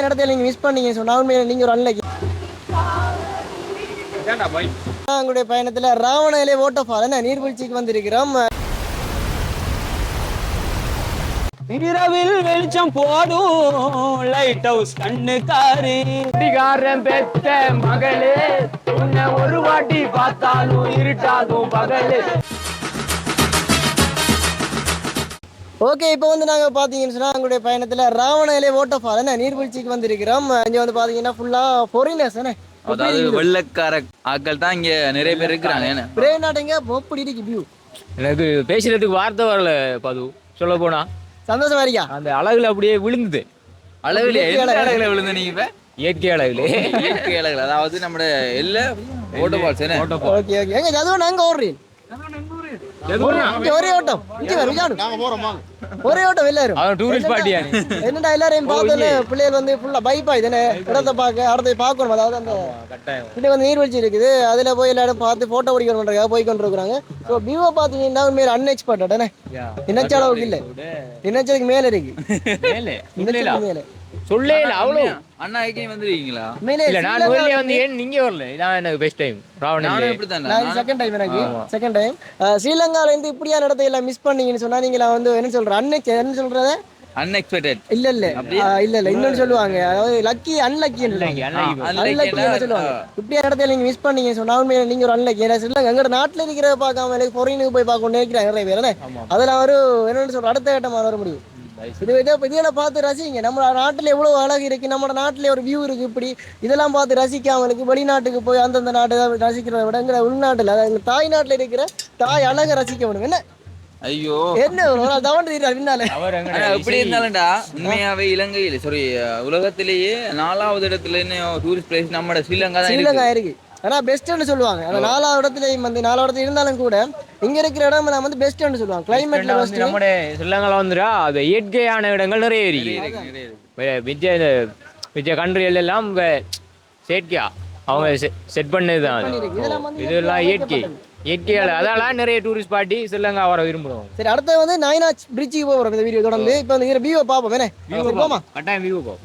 இடத்துல நீங்க மிஸ் பண்ணீங்க சொன்னா உண்மையில நீங்க ஒரு அன்னைக்கு உங்களுடைய பயணத்துல ராவணயிலே ஓட்டப்பால் என்ன நீர்வீழ்ச்சிக்கு வந்திருக்கிறோம். இரவில் வெளிச்சம் போடும் லைட் ஹவுஸ் கண்ணுக்காரு. குடிகாரன் பெத்த மகளே உன்னை ஒரு வாட்டி பார்த்தாலும் இருட்டாகும் பகலே. ஓகே இப்போ வந்து நாங்க பாத்தீங்கன்னு சொன்னா எங்களுடைய பயணத்துல ராவணயிலே ஓட்டப்பால் என்ன நீர்வீழ்ச்சிக்கு வந்திருக்கிறோம். இங்க வந்து பாத்தீங்கன்னா ஃபுல்லா பொரினஸ் என்ன? அதாவது வெள்ளக்கார ஆட்கள் தான் இங்க நிறைய பேர் இருக்கிறாங்க என்ன? எப்படி இருக்கு வியூ எனக்கு பேசுறதுக்கு வார்த்தை வரல பது. சொல்ல போனா. சந்தோஷமா இருக்கியா அந்த அழகுல அப்படியே விழுந்தது. அளவில். அழகுல. விழுந்த நீங்க இப்ப? இயற்கை அழகுல. இயற்கை அழகுல. அதாவது நம்ம எல்லா ஓட்டோ பால்ஸ் என்ன ஓகே ஓகே எங்க ஜதுவன் அங்க ஓடுறீங்க ஒரே ஓட்டம் ஒரே ஓட்டம் எல்லாரும். டூரிஸ்ட் பார்ட்டியா என்னடா? எல்லாரையும் பார்த்தோன்னே பிள்ளைகள் வந்து ஃபுல்லா பைப்பா இதுன்னு இடத்த பார்க்க அடுத்து பார்க்கணும். அதாவது அந்த கட்டாயம். இது வந்து நீர்வீழ்ச்சி இருக்குது. அதுல போய் எல்லா இடம் பார்த்து போட்டோ பிடிக்கணுன்றதுக்காக போய் கொண்டு இருக்கிறாங்க ஸோ வியூவை பார்த்தீங்கன்னா உண்மையில அன்எக்ஸ்பெக்டட் என்ன நினைச்ச அளவுக்கு இல்ல. நினைச்சதுக்கு மேல இருக்கு. மேல. சொல்லே இல்ல அவ்வளோ. அண்ணா ஐக்கியம் வந்துருக்கீங்களா? இல்ல நான் வெளியே வந்து ஏன் நீங்க வரல? இதான் எனக்கு பெஸ்ட் டைம் ராவணன் நானும் இப்படித்தான் நான் செகண்ட் டைம் எனக்கு. செகண்ட் டைம் ஸ்ரீலங்கால இருந்து இப்படியான இடத்தை எல்லாம் மிஸ் பண்ணீங்கன்னு சொன்னா நீங்க வந்து என்ன சொல்ற அன்னைக்கு என்ன சொல்றத? அன்எக்ஸ்பெக்டட் இல்ல இல்ல. இல்ல இல்ல. இன்னொன்னு சொல்லுவாங்க. அதாவது லக்கி அன்லக்கி அன்லக்கி சொல்லுவாங்க. இப்படியான இடத்துல நீங்க மிஸ் பண்ணீங்க சொன்னா உண்மையில நீங்க ஒரு அன்லக்கி ஏன்னா ஸ்ரீலங்கா எங்க நாட்டுல இருக்கிறத பார்க்காம பொறினுக்கு போய் பார்க்க நினைக்கிறாங்க நிறைய பேர் என்ன அதுல ஒரு என்னன்னு சொல்ற அடுத்த கட்டமா வர முடியும். இது இதை இதெல்லாம் பார்த்து ரசிங்க. நம்ம நாட்டுல எவ்வளவு அழகு இருக்கு. நம்ம நாட்டுல ஒரு வியூ இருக்கு இப்படி. இதெல்லாம் பார்த்து ரசிக்காமலுக்கு வெளிநாட்டுக்கு போய் அந்தந்த நாட்டை ரசிக்கிறத விட எங்க உள்நாட்டுல அதாவது எங்க தாய் நாட்டுல இருக்கிற தாய் அழகை ரசிக்க வேணும் என்ன? ஐயோ. என்ன எப்படி இருந்தாலும்டா உண்மையாவே இலங்கையில சாரி உலகத்திலேயே நாலாவது இடத்துல டூரிஸ்ட் பிளேஸ் நம்ம ஸ்ரீலங்கா தான் ஸ்ரீலங்கா இருக்கு. ஆனா பெஸ்ட்னு சொல்லுவாங்க. அந்த நாலாவது இடத்துலயும் வந்து நாலாவது இடத்துல இருந்தாலும் கூட இங்க இருக்கிற இடம் நம்ம வந்து பெஸ்ட்னு சொல்லுவாங்க. கிளைமேட்ல பெஸ்ட் நம்முடைய ஸ்ரீலங்கால வந்துடா அது இயற்கையான இடங்கள் நிறைய இருக்கு வே- மிச்ச இந்த மிச்ச கண்ட்ரிகள் எல்லாம் செயற்கையா. அவங்க செட் பண்ணது தான். இதெல்லாம் இயற்கை. இயற்கையால. அதெல்லாம் நிறைய டூரிஸ்ட் பார்ட்டி ஸ்ரீலங்கா வர விரும்புறோம். சரி அடுத்து வந்து நைனாச் பிரிட்ஜுக்கு போகிறோம் இந்த வீடியோ தொடர்ந்து. இப்போ வந்து வியூவை பார்ப்போம். சரி, போமா கட்டாயம் வியூ போ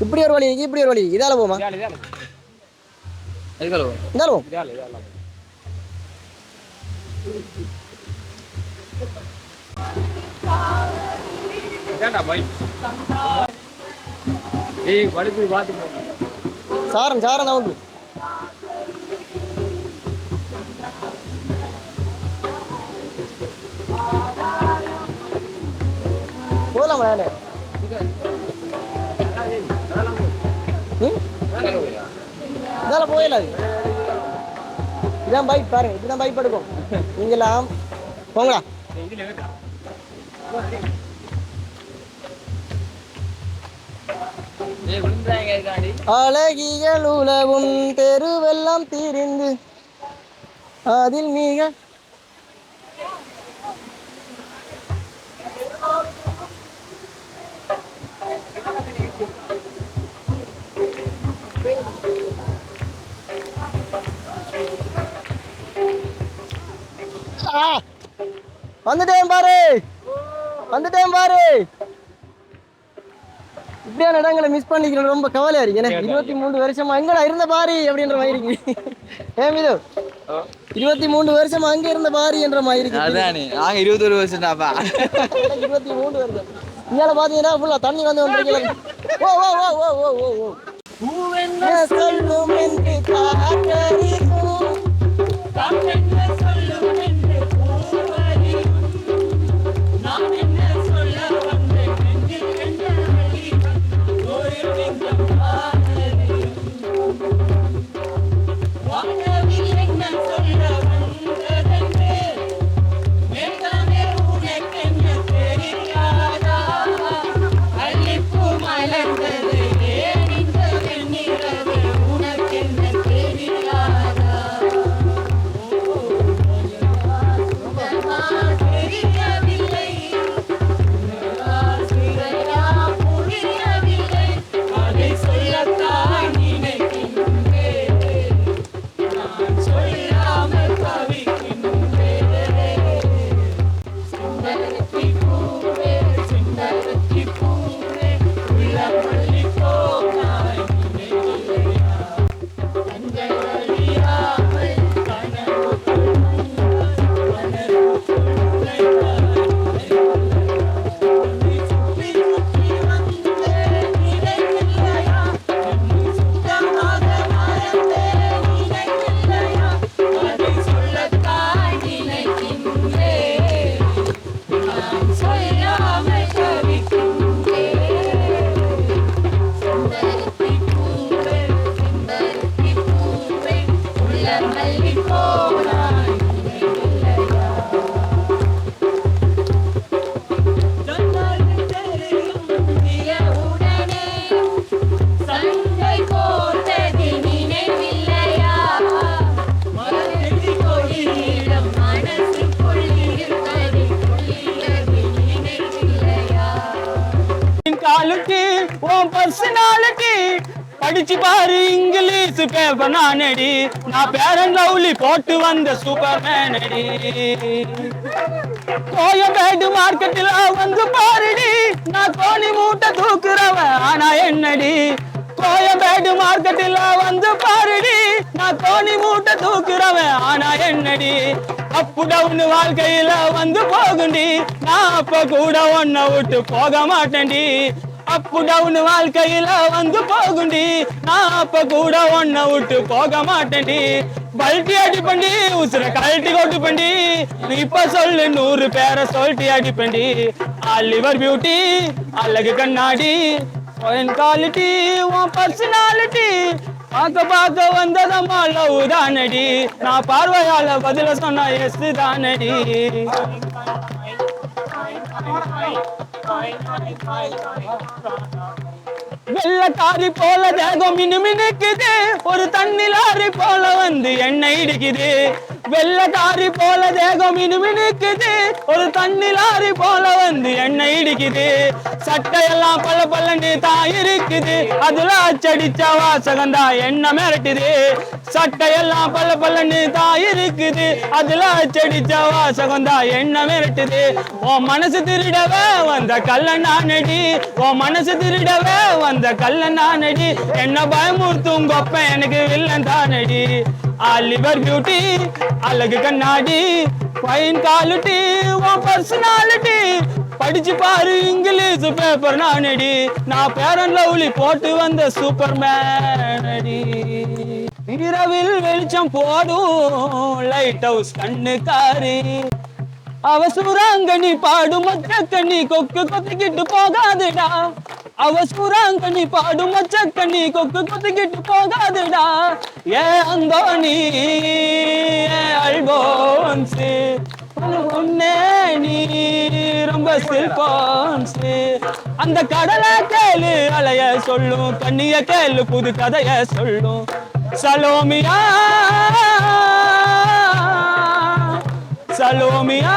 இப்படி ஒரு வழி இப்படி ஒரு வழி இதால போமா? இந்தால போம் ஏய் வழுக்கு பார்த்து போ. சாரம் சாரம் தான் உண்டு. போகலாம் வேலை? இதால போயிடலாது இதான் பைக் பாருங்க இதுதான் பைக் எடுக்கும் நீங்களாம் போங்களா ஏய் அழகிகள் உலகும் தெருவெல்லாம் திரிந்து அதில் மிக வந்துட்டேன் பாரு. வந்துட்டேன் பாரு. இப்படியான இடங்களை மிஸ் பண்ணிக்கிறோம் ரொம்ப கவலையா இருக்கு. ஏன்னா இருபத்தி மூணு வருஷமா எங்கடா இருந்த பாரி அப்படின்ற மாதிரி இருக்கு. ஏன் இது இருபத்தி மூணு வருஷமா அங்க இருந்த பாரி என்ற மாதிரி இருக்கு. அதானே. நாங்க இருபத்தொரு வருஷம் தாப்பா இருபத்தி மூணு வருஷம். இங்கால பாத்தீங்கன்னா ஃபுல்லா தண்ணி வந்து வந்துருக்கீங்க ஓ ஓ ஓ ஓ ஓ ஓ ஓ. பூவென்ன சொல்லும் என்று காற்றறிக்கும் படிச்சு பாரு இங்கிலீஷ் பேப்பர் நானடி. நான் பேரன் லவ்லி போட்டு வந்த சூப்பர் மேனடி கோயம்பேடு மார்க்கெட்டில் வந்து பாருடி. நான் கோணி மூட்டை தூக்குறவன் ஆனா என்னடி? கோயம்பேடு மார்க்கெட்டில் வந்து பாருடி. நான் கோணி மூட்டை தூக்குறவன் ஆனா என்னடி? அப்பு டவுன் வாழ்க்கையில வந்து போகுண்டி. நான் அப்ப கூட ஒன்ன விட்டு போக மாட்டேன்டி. அப்பு டவுன் வாழ்க்கையில வந்து போகுண்டி. நான் அப்ப கூட ஒன்ன விட்டு போக மாட்டேன்டி பல்ட்டி அடிப்பண்டி உசுர கழட்டி கொட்டு பண்டி இப்ப சொல்லு நூறு பேரை சொல்லிட்டு அடிப்பண்டி. லிவர் பியூட்டி அழகு கண்ணாடி குவாலிட்டி உன் பர்சனாலிட்டி பார்க்க பார்க்க வந்ததம்மா லவ் தானடி. நான் பார்வையால பதில சொன்ன எஸ் தானடி. வெள்ளக்காரி போல தேகம் மினு மினுக்குது ஒரு தண்ணிலாரி போல வந்து எண்ணெய் இடிக்குது. வெள்ளக்காரி போல தேகம் இனிமினுக்குது ஒரு தண்ணிலாரி போல வந்து எண்ணெய் இடிக்குது. சட்டையெல்லாம் பல பல்லன்னு தான் இருக்குது. அதுல அச்சடிச்ச வாசகந்தா தான் என்ன மிரட்டுது. சட்டையெல்லாம் பல பல்லன்னு தான் இருக்குது. அதுல அச்சடிச்ச வாசகந்தா தான் என்ன மிரட்டுது. உன் மனசு திருடவே வந்த கல்ல நானடி. உன் மனசு திருடவே வந்த கல்ல நானடி. என்ன பயமுறுத்தும் கொப்ப எனக்கு வில்லன் தானடி. லிவர் பியூட்டி அழகு கண்ணாடி ஃபைன் குவாலிட்டி உன் பர்சனாலிட்டி படிச்சு பாரு இங்கிலீஷ் பேப்பர் நானடி. நான் பேரன் லவ்லி போட்டு வந்த சூப்பர் மேனடி இரவில் வெளிச்சம் போடும் லைட் ஹவுஸ் கண்ணுக்காரி காரி சுராங்கனி பாடும் மச்சக்கண்ணி கொக்கு கொத்திக்கிட்டு போகாதுடா. அவ சுராங்கனி பாடும் மச்சக்கண்ணி கொக்கு கொத்திக்கிட்டு போகாதுடா. ஏ அந்தோணி அல்போன்ஸு உன்னே நீ ரொம்ப சில்போன்ஸு அந்த கடலை கேளு அலைய சொல்லும் கண்ணிய கேளு புது கதைய சொல்லும். சலோமியா சலோமியா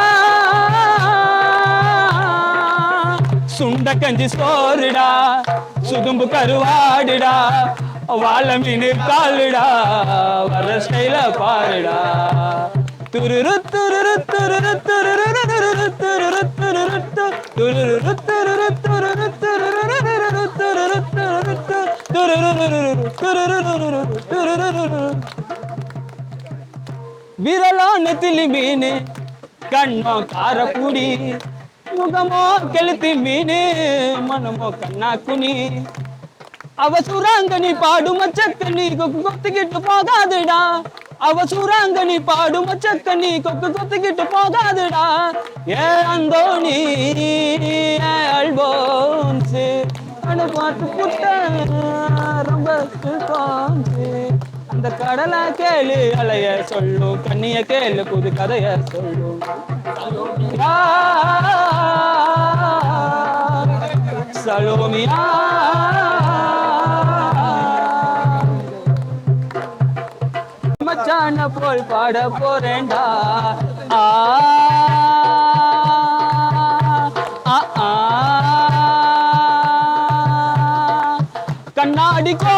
சுண்ட கஞ்சி சோறுடா சுதும்பு கருவாடுடா வாழ மீன் காலுடா வர ஸ்டைல பாருடா துருரு துருரு துருரு துருரு துருரு துருரு துருரு துருரு துருரு துருரு துருரு துருரு துருரு துருரு துருரு விரலான திலி மீனு கண்ணோ காரப்புடி முகமோ கெளுத்தி மீனு மனமோ கண்ணா குனி அவ சுராங்கனி பாடும் நீ கொக்கு கொத்துக்கிட்டு போகாதுடா. அவ சுராங்கனி பாடும் நீ கொக்கு கொத்துக்கிட்டு போகாதுடா. ஏ அந்தோணி ஏ அல்போன்ஸு அட பார்த்து புட்ட ரொம்ப கான்ஸு அந்த கடலை கேளு அலைய சொல்லும் கண்ணிய கேளு புது கதைய சொல்லும் சலோமியா. மச்சான போல் பாட போறேன்டா. ஆ ஆ, ஆ. கண்ணாடி கோ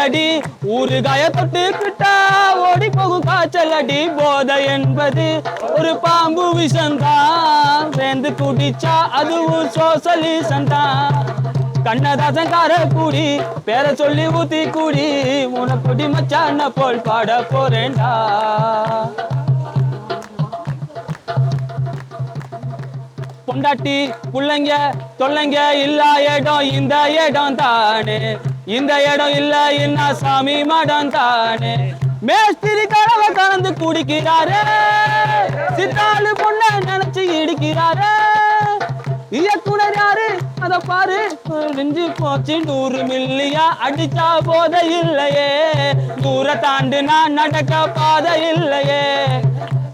நீச்சலடி காயத்தொட்டு கிட்டா ஓடி போகும் காய்ச்சலடி போதை என்பது ஒரு பாம்பு விஷந்தான் சேர்ந்து குடிச்சா அதுவும் சோசலிசம் தான் கண்ணதாசன் கார கூடி பேர சொல்லி ஊத்தி கூடி உனக்குடி மச்சான போல் பாட போறேன்டா. பொண்டாட்டி புள்ளங்க தொல்லைங்க இல்லா இடம் இந்த இடம் தானே. இந்த இடம் இல்ல என்ன சாமி மடம் தானே. மேஸ்திரி கனவை கலந்து குடிக்கிறாரே. சித்தாளு பொண்ண நினைச்சு இடிக்கிறாரே. இயக்குனர் யாரு? அத பாரு. நெஞ்சு போச்சு நூறு மில்லியா. அடிச்சா போத இல்லையே. தூர தாண்டு நான் நடக்க பாதை இல்லையே.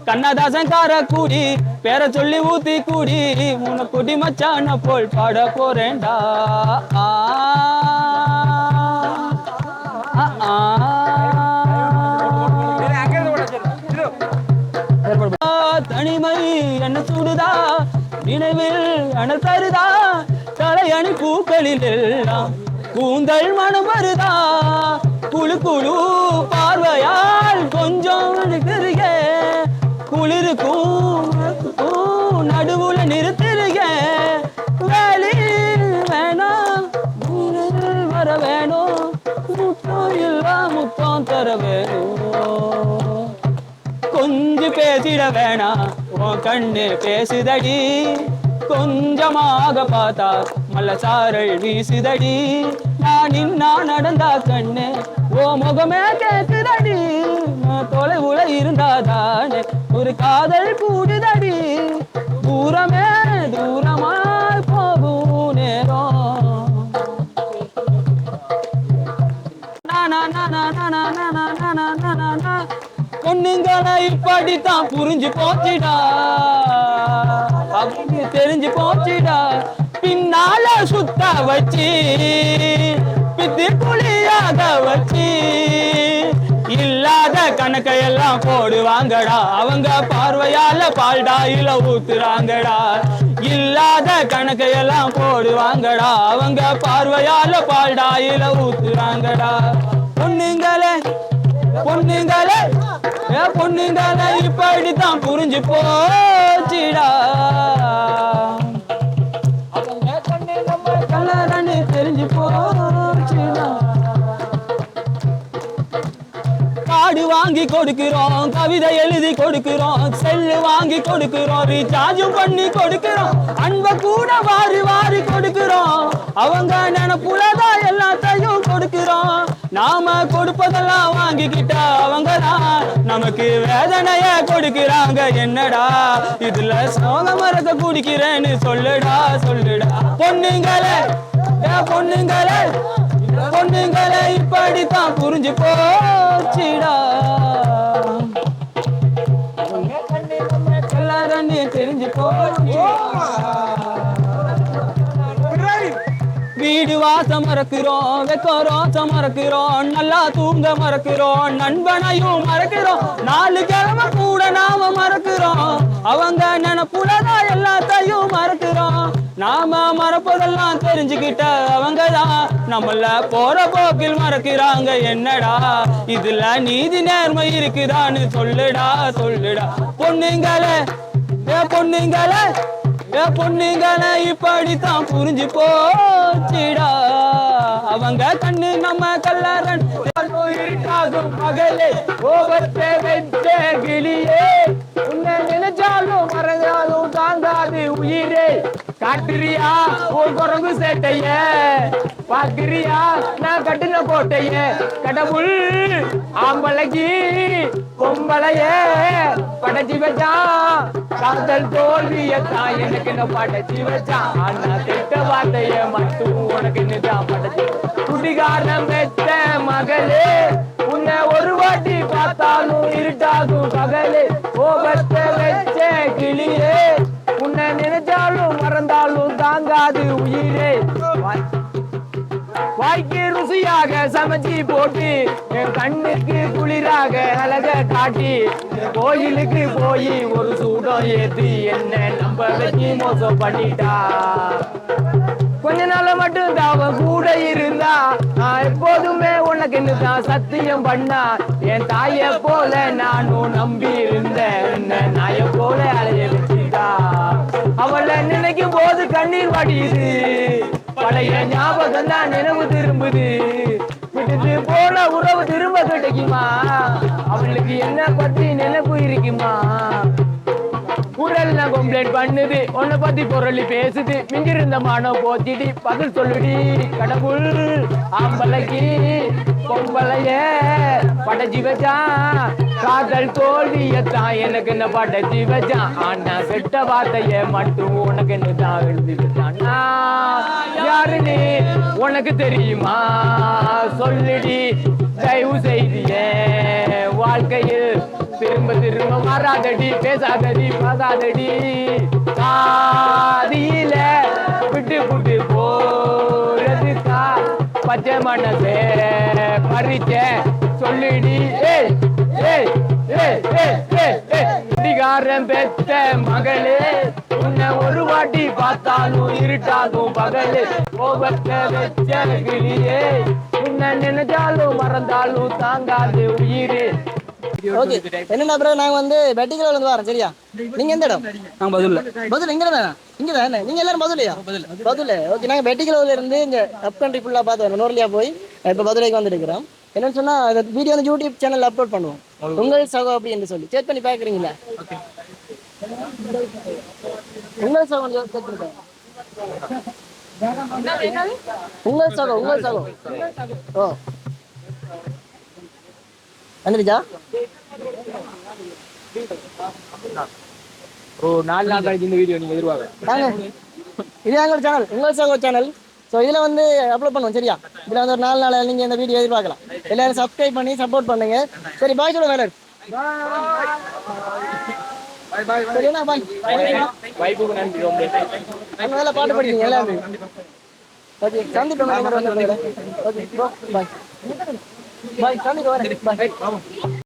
கண்ணதாசன் கார கூடி பேர சொல்லி ஊத்தி கூடி உன குடி மச்சான போல் பாட போறேன்டா. நினைவில் அனல் தருதா தலையணி பூக்களில் எல்லாம் கூந்தல் மனம் வருதா குழு குழு பார்வையால் கொஞ்சம் நிற்கிறீங்க குளிருக்கும் நடுவுல நிறுத்திருங்க வேலி வேணாம் வர வேணும் முத்தம் இல்ல முத்தம் தர வேணும். கொஞ்சம் பேசிட வேணாம் கண்ணு பேசுதடி. கொஞ்சமாக பார்த்தா மல்ல சாரல் வீசுதடி. நான் இன்னா நடந்தா கண்ணு ஓ முகமே கேக்குதடி. தொலைவுல இருந்தாதானே ஒரு காதல் கூடுதடி. தூரமே பொண்ணுங்களை இப்படித்தான் புரிஞ்சு போச்சுடா. அப்படின்னு தெரிஞ்சு போச்சுடா. பின்னால சுத்த வச்சு பித்தி புளியாத வச்சு இல்லாத கணக்கையெல்லாம் போடுவாங்கடா. அவங்க பார்வையால பால்டாயில ஊத்துறாங்கடா. இல்லாத கணக்கையெல்லாம் போடுவாங்கடா. அவங்க பார்வையால பால்டாயில ஊத்துறாங்கடா. பொண்ணுங்களே ஏ பொண்ணுங்களே இப்படித்தான் புரிஞ்சு போச்சுடா. தெரிஞ்சு போச்சுடா. காடு வாங்கி கொடுக்கிறோம் கவிதை எழுதி கொடுக்கிறோம் செல்லு வாங்கி கொடுக்கிறோம் ரீசார்ஜும் பண்ணி கொடுக்கிறோம் அன்பை கூட வாரி வாரி கொடுக்கிறோம். அவங்க நினைப்புலதான் எல்லாத்தையும் நாம கொடுப்பதெல்லாம் வாங்கிக்கிட்ட அவங்க தான் நமக்கு வேதனைய கொடுக்கிறாங்க. என்னடா? இதுல சோக மரத்தை குடிக்கிறேன்னு சொல்லுடா சொல்லுடா. பொண்ணுங்களே ஏ பொண்ணுங்களே பொண்ணுங்களே இப்படித்தான் புரிஞ்சு போச்சுடா தெரிஞ்சு போச்சு வீடு மறக்கிறோம் வெக்கோரம் மறக்கிறோம் நல்லா தூங்க மறக்கிறோம் நண்பனையும் மறக்கிறோம் நாலு கிழமை கூட நாம மறக்கிறோம். அவங்க நினைப்புலதான் எல்லாத்தையும் மறக்கிறோம். நாம மறப்பதெல்லாம் தெரிஞ்சுக்கிட்ட அவங்க தான் நம்மள போற போக்கில் மறக்கிறாங்க என்னடா? இதுல நீதி நேர்மை இருக்குதான்னு சொல்லுடா சொல்லுடா. பொண்ணுங்களே ஏ பொண்ணுங்களே ஏ பொண்ணுங்களை இப்படித்தான் புரிஞ்சு போச்சுடா. அவங்க கண்ணு நம்ம கல்லாரன் இருக்காகும் மகளே கோபத்தை வெச்ச கிளியே உன்னை நினைச்சாலும் மறந்தாலும் தாங்காது உயிரே. காட்டுறியா ஒரு குரங்கு சேட்டைய. பாக்குறியா நான் கட்டின கோட்டைய. கடவுள் ஆம்பளைக்கு பொம்பளைய. படைச்சி வச்சான் காதல் தோல்வியத்தான் எனக்கு என்ன படைச்சி வச்சான் ஆனா திட்ட வார்த்தைய மட்டும் உனக்கு என்னதான் படைச்சி. குடிகாரன் பெற்ற மகளே உன்னை ஒரு வாட்டி பார்த்தாலும் இருட்டாகும் பகலே. கோபத்தை ருசியாக போட்டு. என் கண்ணுக்கு குளிராக அழக காட்டி கோயிலுக்கு போய் ஒரு சூடம் ஏத்தி என்ன நம்ப வச்சு மோசம் பண்ணிட்டா. கொஞ்ச நாள் மட்டும் தாவ கூட இருந்தா நான் எப்போதுமே உனக்கு என்னதான் சத்தியம் பண்ணா என் தாய போல நானும் நம்பி இருந்தேன் என்ன நாய போல அலைய வச்சுட்டா. அவளை நினைக்கும் போது கண்ணீர் வாடியுது. பழைய ஞாபகம் தான் நினைவு திரும்புது. திரும்ப அவளுக்கு என்ன பத்தி நினைப்பு இருக்குமா? குரல்ல கம்ப்ளைண்ட் பண்ணுது. உன்னை பத்தி பொருளி பேசுது. மிஞ்சிருந்த மானம் போத்திடி பதில் சொல்லுடி கடவுள் ஆம்பளைக்கு பொம்பளைய படைச்சி வச்சான் காதல் தோல்வியத்தான் எனக்கு என்ன படைச்சி வச்சான் ஆனா கெட்ட வார்த்தைய மட்டும் உனக்கு என்ன தான் எழுதி வச்சான் யாருன்னு உனக்கு தெரியுமா? சொல்லுடி தயவு செய்தியே. வாழ்க்கையில் திரும்ப திரும்ப மாறாதடி பேசாதடி பாசாதடி ஆதியில விட்டு விட்டு போறதுக்கா பச்சை மனசே பறிச்ச சொல்லிடி. ஏய் ஏய் ஏய் ஏய் ஏய் குடிகாரன் பெத்த மகளே உன்னை ஒரு வாட்டி பார்த்தாலும் இருட்டாகும் பகலே. கோபத்தை வச்ச கிளியே நினைச்சாலும் மறந்தாலும் தாங்காது உயிரே. ஓகே. என்னன்னா ப்ரோ நாங்க வந்து வெட்டிக்கல இருந்து வரோம் சரியா? நீங்க எந்த இடம்? நான் பதில் பதில் இங்க தானே? இங்க தானே? நீங்க எல்லாரும் பதிலையா பதில் ஓகே நாங்க வெட்டிக்கலவுல இருந்து இங்க அப் கண்ட்ரி ஃபுல்லா பார்த்து வரோம். நோர்லியா போய் இப்ப மதுரைக்கு வந்துருக்கிறோம். என்னன்னு சொன்னா அந்த வீடியோ வந்து யூடியூப் சேனல்ல அப்லோட் பண்ணுவோம். உங்கள் சகோ அப்படின்னு சொல்லி. செக் பண்ணி பாக்குறீங்களா உங்கள் சகோ செக் பண்ணி பாருங்க. உங்கள் சகோ உங்கள் சகோ. ஓ. வந்துருச்சா ஓ நாலு நாள் கழிச்சு இந்த வீடியோ நீங்க எதிர்பார்க்க இது எங்களோட சேனல் உங்கள் சகோ சேனல் ஸோ இதில் வந்து அப்லோட் பண்ணுவோம் சரியா? இதில் வந்து ஒரு நாலு நாள் நீங்கள் இந்த வீடியோ எதிர்பார்க்கலாம். எல்லாரும் சப்ஸ்கிரைப் பண்ணி சப்போர்ட் பண்ணுங்க. சரி பாய் சொல்லுங்க வேலை சரி பாய் வைப்புக்கு நன்றி ரொம்ப நல்ல பாட்டு படிச்சீங்க எல்லாமே ஓகே சந்திப்போம் ஓகே பாய் பாய் சந்திப்போம் வரேன் பாய்.